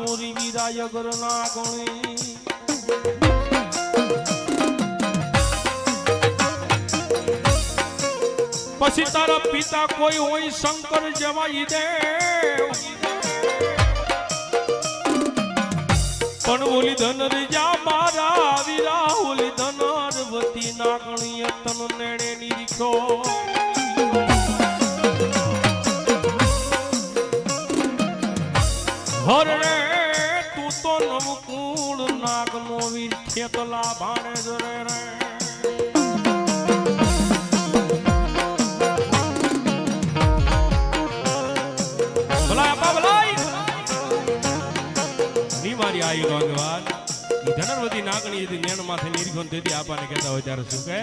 તોરી વીરા યગર ના ગણી પછી તારા પિતા કોઈ હોય શંકર જેવા ઈ પણ ઓલી ધનર જા મારા વિરા, ઓલી ધનરવતી નાગણીય તન નેણે નીરીખો. હર ખેતલા ભાણે જ રે મારી આઈ ભગવાન ધનરવતી નાગણી નેણ માથે નિર્ગુણ તેથી આપાને કહેતા હોય ત્યારે શું કહે?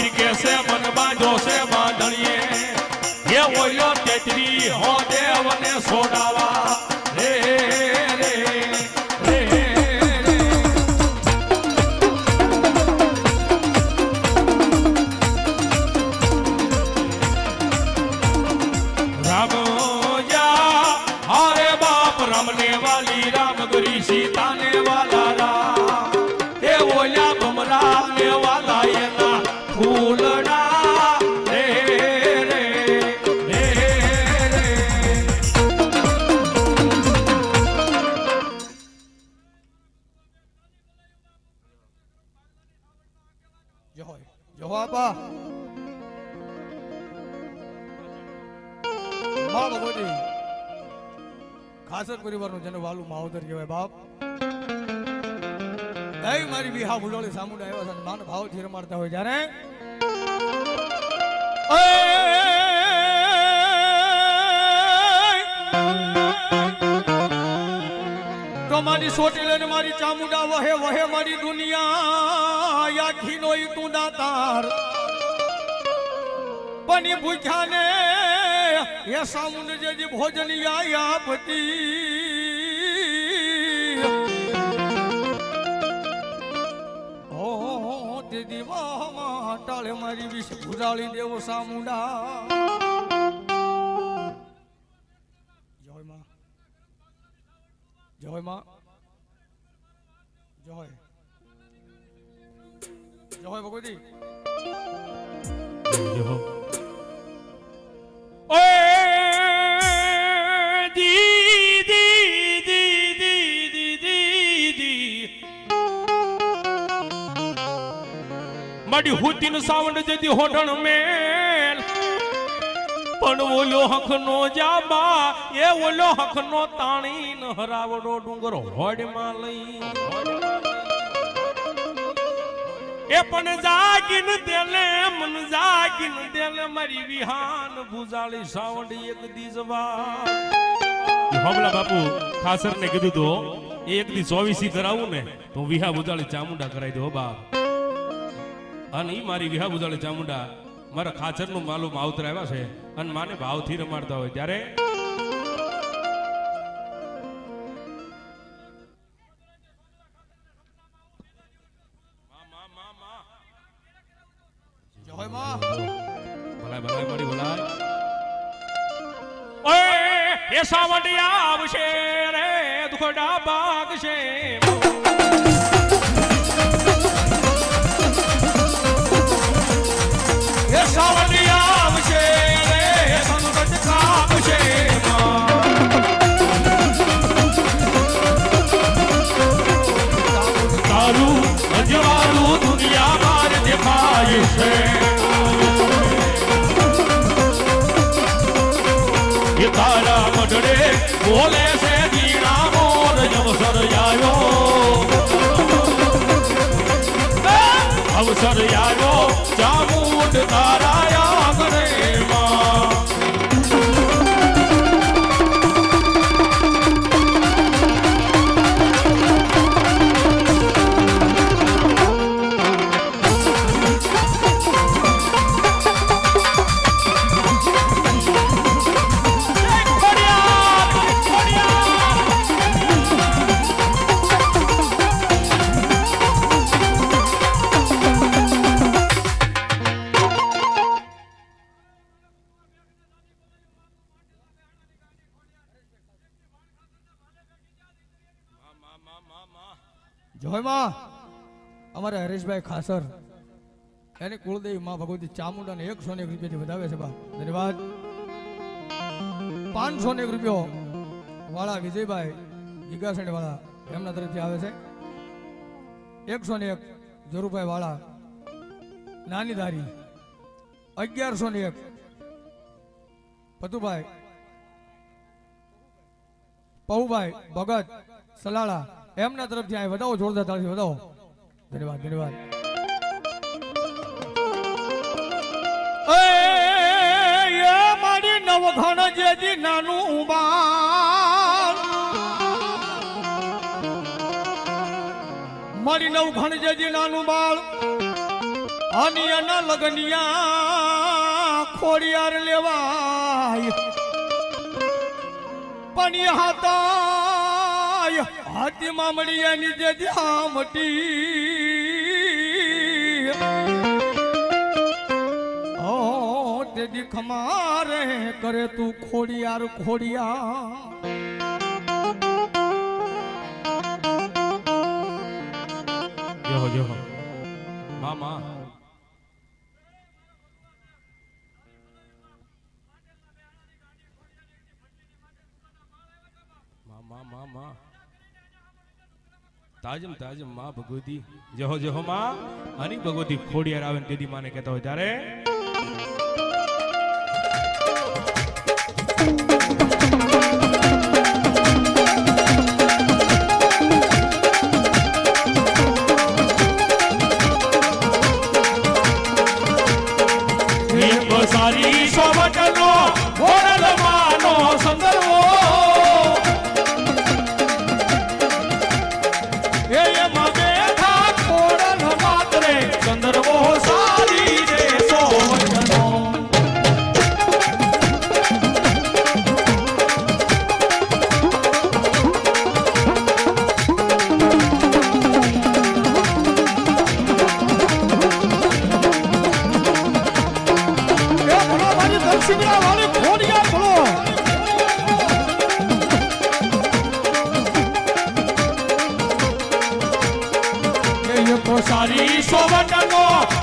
બાપ વીર કે છે મન બાંધો બાંધણીએ. એ ઓયો તેતરી હો દેવને સોડાવા. ખાસર પરિવારનું જેને વાલું માવતર કહેવાય બાપ. દઈ મારી વિહા ભૂલોળી સામુંડા આવ્યા છે માન ભાવથી રમાડતા હોય જ્યારે મારી સોટી લઈને મારી ચામુંડા વહે વહે મારી દુનિયા. આખી નોઈ તું દાતાર. પણ ભૂખ્યા ને એ સામુંડ જે ભોજન આપતી હો હો હો હો તે દીવામાં ટાળે મારી વિષ ભુરાળી દેવો સામુંડા. જય માં. માં દી દી દી મારી હુતીન સાવંડ જતી હોટણ મેલ પણ ઓલો હખનો જાબા એ ઓલો હખનો તાણી ન હરાવડો ડુંગર હોડમાં લઈ એ પણ જાગીન દેલે મન જાગીન દેલે મારી વિહાન ભૂજાળી સાવડી એક દીજવા હમલા બાપુ ખાસર ને કીધું તો એક દી ચોવીસી કરાવું ને, તો વિહા ભૂજાળી ચામુંડા કરાવી દો બાપ. અને ઈ મારી વિહા ભૂજાળી ચામુંડા મારા ખાચરનું માલુમ આવતરા આવ્યા છે, અને માને ભાવથી રમાડતા હોય. ત્યારે shame. જોયમાં. અમારે હરેશભાઈ ખાસર. એની કુળદેવી માં ભગવતી ચામુંડાને એકસો ને એક રૂપિયાથી વધાવે છે બા. ધન્યવાદ. પાંચસો ને એક રૂપિયો વાળા વિજયભાઈ ગીગાસણી વાળા એમના તરફથી આવે છે. એકસો ને એક જોરુભાઈ વાળા નાની ધારી. અગિયારસો ને એક પતુભાઈ. પહુભાઈ, ભગત, સલાળા. એમના તરફથી આ વધાવો, જોરદાર તાળી વધાવો. ધન્યવાદ ધન્યવાદ. નવઘણ જેજી નાનું બાળ. મારી નવઘણ જેજી નાનું બાળ. અનિયાના લગનિયા ખોડિયાર લેવાય. પણ હાતાય હાથી મામડી એની જે ધ્યામટી ઓ તે દીખ કરે તું ખોડિયાર ખોડિયા જેહો જેહો મામા મામા મામા તાજમ તાજમમાં ભગવતી. જહો જહો માં હની ભગવતી ખોડિયાર આવે ને તેદી માને કહેતા હોય ત્યારે એ તો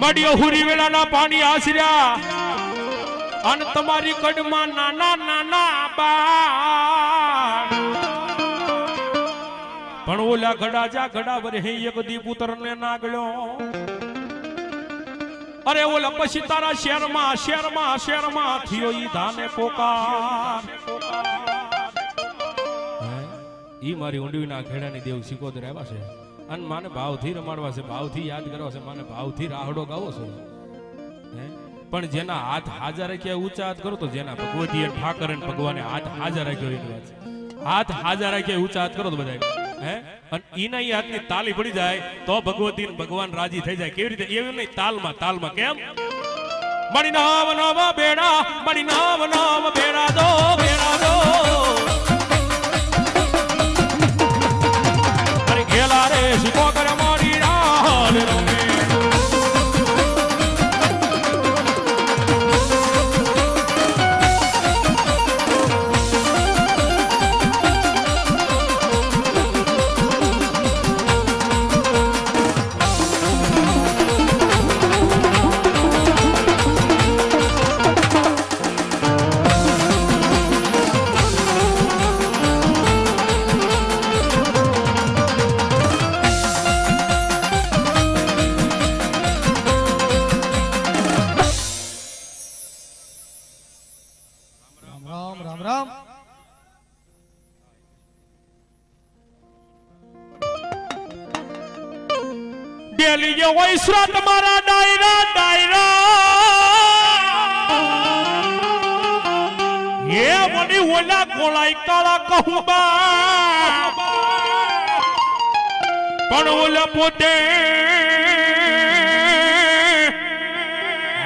મડિયો હુરી વેળાના પાણી આશર્યા. અને તમારી કડમાં નાના નાના બાળ. પણ ઓલા ઘડા જા ઘડા વરે એક દીપ ના નાગળ્યો. અરે ઓલા પછી તારા શેરમાં શેરમાં શહેરમાં થયો ઈ ધાને પોકાર. ઈ મારી ઊંડવીના ખેડાની દેવ સિકોદર આવ્યા છે. અને માને ભાવથી રમાડવા છે, ભાવથી યાદ કરવા છે, માને ભાવથી રાહડો ગાવો છે. હે? પણ જેના હાથ હાજર રાખ્યા ઊંચા હાથ કરો તો જેના ભગવતી ઠાકર ભગવાને હાથ હાજર રાખ્યો એની વાત હાથ હાજર રાખ્યા ઊંચા હાથ કરો તો બધા ઈના ઈ હાથની તાલી પડી જાય તો ભગવતી ભગવાન રાજી થઈ જાય. કેવી રીતે? એવું નહીં, તાલમાં તાલમાં. કેમ? મણી નામ નામ બેડા મણી નામ નામ બેડા દો. নুসরাত মারা ডায়রা ডায়রা এ মনি ওলা গোলাই কালা কহুবা પણ ઓલા પોતે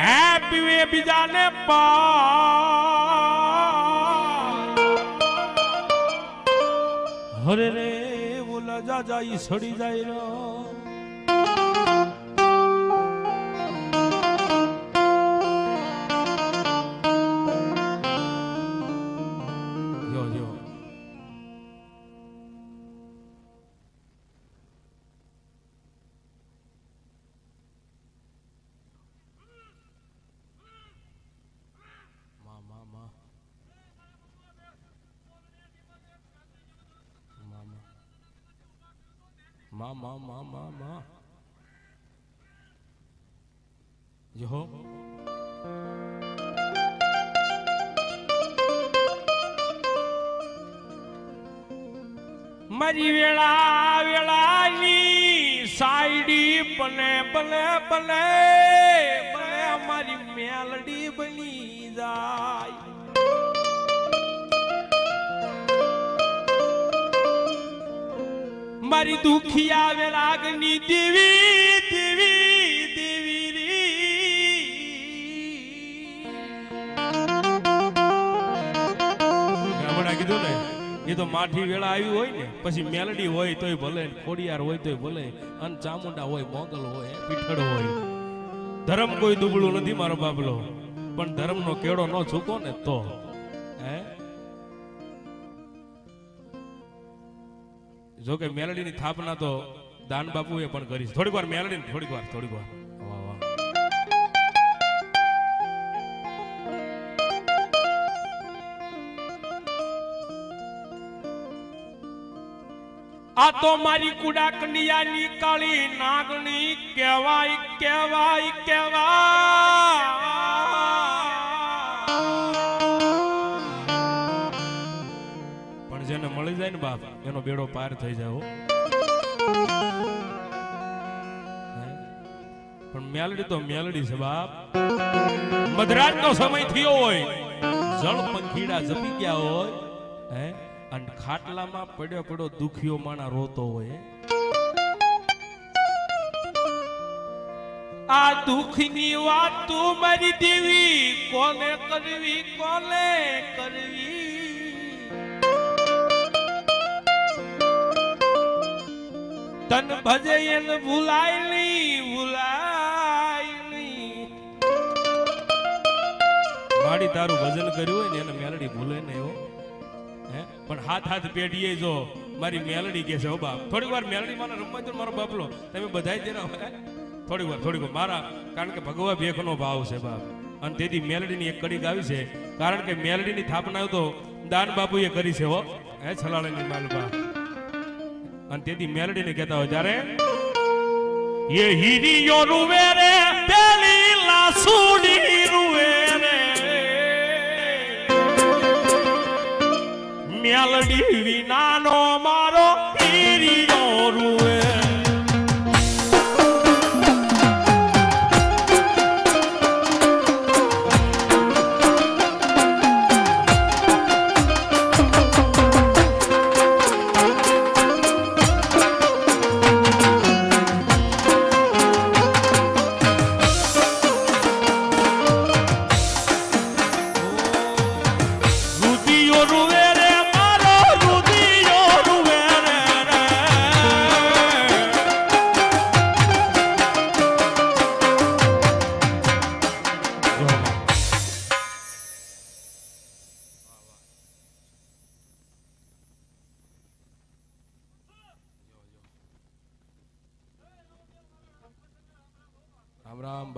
હે પીવે બીજાને પા હરે રે ઓલા જા જાય સડી જાય રો માં માં માં માં માં જો મારી વેળા, વેળાની બને બને બને બને, મારી મેલડી બની જાય. મારી દુખી આવે આગની દેવી દેવી એ તો માઠી વેળા આવી હોય ને, પછી મેલડી હોય તોય ભલે, ખોડિયાર હોય તોય ભલે, અને ચામુંડા હોય, મોગલ હોય, પીઠળ હોય. ધર્મ કોઈ દુબળું નથી મારો બાબલો પણ ધર્મનો કેળો ન ચૂકો ને તો. હે? જો કે મેલડીની સ્થાપના તો દાન બાપુએ પણ કરી થોડીક વાર મેલડી થોડીક વાર થોડીક વાર. આ તો મારી કુડા કનિયાની કાળી નાગણી, કહેવાય કહેવાય કહેવાય. મળી જાય ને બાપ, એનો બેડો પાર થઈ જાય પણ મેલડી તો મેલડી છે બાપ. મધરાજ નો સમય થયો હોય, જળ પંખીડા જપી ગયા હોય અને ખાટલામાં પડ્યો પડ્યો દુખિયો માણા રોતો હોય. આ દુખની વાત તું મારી દેવી, કોને કરવી કોને કરવી? તન ભજે એને ભૂલાય નહીં ભૂલાય નહીં માડી તારું ભજન કર્યું હોય ને, એને મેલડી ભૂલે નહીં હો હે? પણ હાથ હાથ પેઢીએ જો, મારી મેલડી કે છે ઓ બાપ. થોડીક વાર મેલડી મને રમવા જો મારો બાપલો. તમે બધાય હોય થોડીક વાર થોડીક વાર. મારા, કારણ કે ભગવા ભેખનો ભાવ છે બાપ. અને તેથી મેલડીની એક કડી ગાવી છે. કારણ કે મેલડીની સ્થાપના તો દાન બાપુએ કરી છે, હો. હે, છલાળાની માલબા અને તેથી મેલડીને કહેતા હોય, જયારે એ હીરીયો રૂવે રે, પેલી લાસુડી રૂવે રે. મેલડી વિનાનો મારો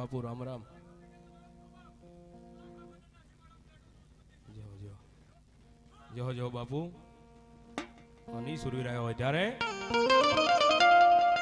બાપુ રામ રામ. જો જો બાપુ. અની સુરવી રહ્યો હોય ત્યારે